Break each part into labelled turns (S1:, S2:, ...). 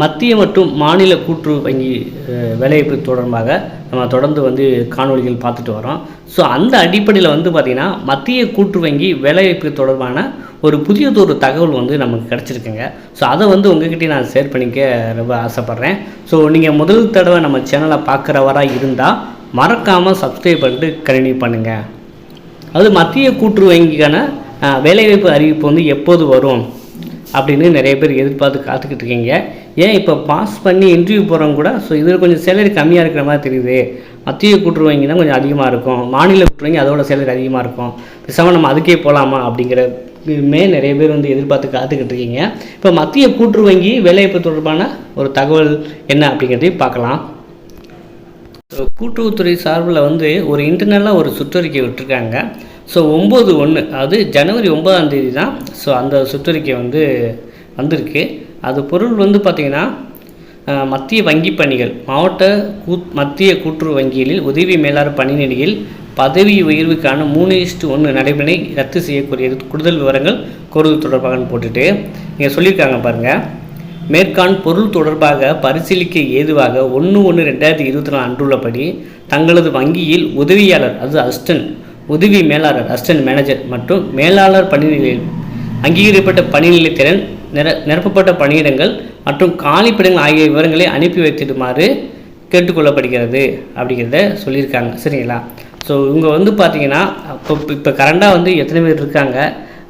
S1: மத்திய மற்றும் மாநில கூற்று வங்கி வேலைவாய்ப்பு தொடர்பாக நம்ம தொடர்ந்து வந்து காணொளிகள் பார்த்துட்டு வரோம் ஸோ அந்த அடிப்படையில் வந்து பார்த்திங்கன்னா மத்திய கூற்று வங்கி வேலைவாய்ப்பு தொடர்பான ஒரு புதியதொரு தகவல் வந்து நமக்கு கிடச்சிருக்குங்க. ஸோ அதை வந்து உங்ககிட்டயே நான் ஷேர் பண்ணிக்க ரொம்ப ஆசைப்பட்றேன். ஸோ நீங்கள் முதல் தடவை நம்ம சேனலை பார்க்குறவராக இருந்தால் மறக்காமல் சப்ஸ்கிரைப் பண்ணிட்டு கண்டினியூ பண்ணுங்கள் அது மத்திய கூற்று வங்கிக்கான வேலைவாய்ப்பு அறிவிப்பு வந்து எப்போது வரும்? அப்படின்னு நிறைய பேர் எதிர்பார்த்து காத்துக்கிட்டு இருக்கீங்க. ஏன் இப்போ பாஸ் பண்ணி இன்டர்வியூ போகிறவங்க கூட ஸோ இதில் கொஞ்சம் சேலரி கம்மியாக இருக்கிற மாதிரி தெரியுது. மத்திய கூட்டுறவு தான் கொஞ்சம் அதிகமாக இருக்கும். மாநில கூட்டுறவு வங்கி அதோட சேலரி அதிகமாக இருக்கும். பேசாமல் நம்ம அதுக்கே போகலாமா அப்படிங்கிற மே நிறைய பேர் வந்து எதிர்பார்த்து காத்துக்கிட்டு இருக்கீங்க. இப்போ மத்திய கூட்டுறவு வங்கி வேலைவாய்ப்பு தொடர்பான ஒரு தகவல் என்ன அப்படிங்கிறதையும் பார்க்கலாம். ஸோ கூட்டுறவுத்துறை சார்பில் வந்து ஒரு இன்டர்னலாக ஒரு சுற்றறிக்கை விட்டுருக்காங்க. ஸோ ஒம்பது ஒன்று அது ஜனவரி ஒன்பதாம் தேதி தான். ஸோ அந்த சுற்றறிக்கை வந்து வந்திருக்கு. அது பொருள் வந்து பார்த்திங்கன்னா மத்திய வங்கி பணிகள். மாவட்ட கூ மத்திய கூட்டுறவு வங்கிகளில் உதவி மேலாளர் பணிநிலையில் பதவி உயர்வுக்கான மூணு இஸ்ட்டு ஒன்று நடைமுறை ரத்து செய்யக்கூடியது கூடுதல் விவரங்கள் கோருதல் தொடர்பாகன்னு போட்டுட்டு இங்கே சொல்லியிருக்காங்க பாருங்கள் மேற்கான் பொருள் தொடர்பாக பரிசீலிக்க ஏதுவாக ஒன்று ஒன்று ரெண்டாயிரத்தி இருபத்தி நாலு அன்றுள்ளபடி தங்களது வங்கியில் உதவியாளர் அது அஸ்டன் உதவி மேலாளர் அசிஸ்டன்ட் மேனேஜர் மற்றும் மேலாளர் பணிநிலையில் அங்கீகரிக்கப்பட்ட பணிநிலை திறன் நிர நிரப்பப்பட்ட பணியிடங்கள் மற்றும் காலிப்பிடங்கள் ஆகிய விவரங்களை அனுப்பி வைத்திடுமாறு கேட்டுக்கொள்ளப்படுகிறது அப்படிங்கிறத சொல்லியிருக்காங்க. சரிங்களா? ஸோ இவங்க வந்து பார்த்தீங்கன்னா இப்போ இப்போ கரண்டாக வந்து எத்தனை பேர் இருக்காங்க?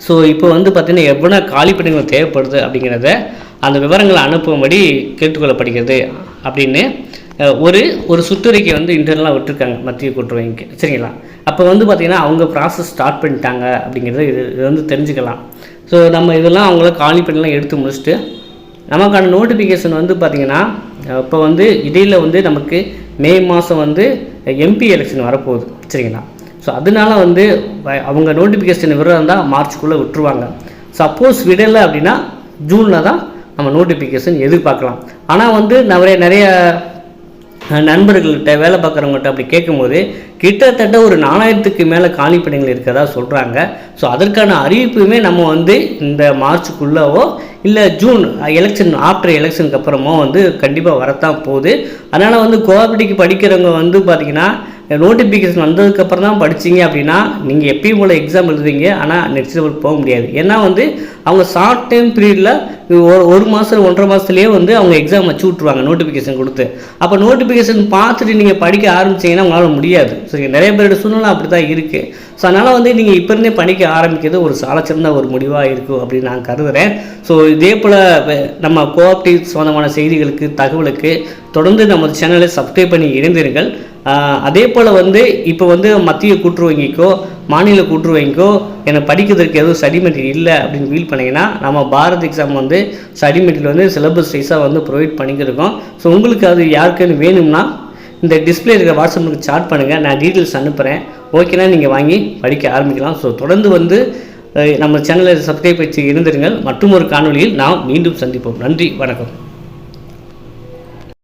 S1: ஸோ இப்போ வந்து பார்த்திங்கன்னா எவ்வளோ காலிப்பிடங்கள் தேவைப்படுது அப்படிங்கிறத அந்த விவரங்களை அனுப்பும்படி கேட்டுக்கொள்ளப்படுகிறது அப்படின்னு ஒரு ஒரு சுற்றறிக்கை வந்து இன்டர்னலாக விட்டுருக்காங்க மத்திய கூட்டுறவைக்கு வங்கிக்கு சரிங்களா? அப்போ வந்து பார்த்திங்கன்னா அவங்க ப்ராசஸ் ஸ்டார்ட் பண்ணிட்டாங்க அப்படிங்கிறத இது இது வந்து தெரிஞ்சுக்கலாம். ஸோ நம்ம இதெல்லாம் அவங்கள காலிப்பிடலாம் எடுத்து முடிச்சுட்டு நமக்கான நோட்டிஃபிகேஷன் வந்து பார்த்திங்கன்னா இப்போ வந்து இடையில் வந்து நமக்கு மே மாதம் வந்து எம்பி எலெக்ஷன் வரப்போகுது. சரிங்களா? ஸோ அதனால வந்து அவங்க நோட்டிஃபிகேஷன் விவரம் இருந்தால் மார்ச்சுக்குள்ளே விட்டுருவாங்க. சப்போஸ் விடலை அப்படின்னா ஜூனில் தான் நம்ம நோட்டிஃபிகேஷன் எதிர்பார்க்கலாம். ஆனால் வந்து நிறைய நிறைய நண்பர்கள்கிட்ட வேலை பார்க்குறவங்ககிட்ட அப்படி கேட்கும்போது கிட்டத்தட்ட ஒரு நாலாயிரத்துக்கு மேலே காலிப்பணிகள் இருக்கிறதா சொல்கிறாங்க ஸோ அதற்கான அறிவிப்புமே நம்ம வந்து இந்த மார்ச்சுக்குள்ளவோ இல்லை ஜூன் எலெக்ஷன் ஆஃப்டர் எலெக்ஷனுக்கு அப்புறமோ வந்து கண்டிப்பாக வரத்தான் போகுது. அதனால் வந்து கோஆப்ரேட்டிவ்க்கு படிக்கிறவங்க வந்து பார்த்திங்கன்னா நோட்டிஃபிகேஷன் வந்ததுக்கப்புறம் தான் படிச்சீங்க அப்படின்னா நீங்கள் எப்பயும் போல் எக்ஸாம் எழுதுவீங்க. ஆனால் நெக்ஸ்ட் லெவல் போக முடியாது. ஏன்னா வந்து அவங்க ஷார்ட் டைம் பீரியடில் ஒரு ஒரு மாதம் ஒன்றரை மாதத்துலேயே வந்து அவங்க எக்ஸாம் வச்சு விட்ருவாங்க நோட்டிஃபிகேஷன் கொடுத்து. அப்போ நோட்டிஃபிகேஷன் பார்த்துட்டு நீங்கள் படிக்க ஆரம்பிச்சிங்கன்னா உங்களால் முடியாது. சரி நிறைய பேரோட சூழ்நிலை அப்படி தான் இருக்குது ஸோ அதனால் வந்து நீங்கள் இப்போ இருந்தே படிக்க ஆரம்பிக்கிறது ஒரு சாலச்சிறந்த ஒரு முடிவாக இருக்கும் அப்படின்னு நான் கருதுகிறேன் ஸோ இதே போல் நம்ம கோஆப்டிவ் சம்மந்தமான செய்திகளுக்கு தகவலுக்கு தொடர்ந்து நம்ம சேனலை சப்ஸ்கிரைப் பண்ணி இணைந்திருங்கள். அதே போல் வந்து இப்போ வந்து மத்திய கூற்று வங்கிக்கோ மாநில கூற்று வங்கிக்கோ எனக்கு படிக்கிறதுக்கு எதுவும் ஸ்டடி மெட்டீரியல் இல்லை அப்படின்னு ஃபீல் பண்ணிங்கன்னா நம்ம பாரத் எக்ஸாம் வந்து ஸ்டடி மெட்டீரியல் வந்து சிலபஸ் வைஸாக வந்து ப்ரொவைட் பண்ணிக்கிருக்கோம். ஸோ உங்களுக்கு அது யாருக்குன்னு வேணும்னா இந்த டிஸ்பிளே இருக்கிற வாட்ஸ்அப்புக்கு சாட் பண்ணுங்கள் நான் டீட்டெயில்ஸ் அனுப்புகிறேன் ஓகேனா நீங்கள் வாங்கி படிக்க ஆரம்பிக்கலாம். ஸோ தொடர்ந்து வந்து நம்ம சேனலை சப்ஸ்கிரைப் வச்சு இருந்திருங்கள். மற்றும் ஒரு காணொலியில் நாம் மீண்டும் சந்திப்போம். நன்றி வணக்கம்.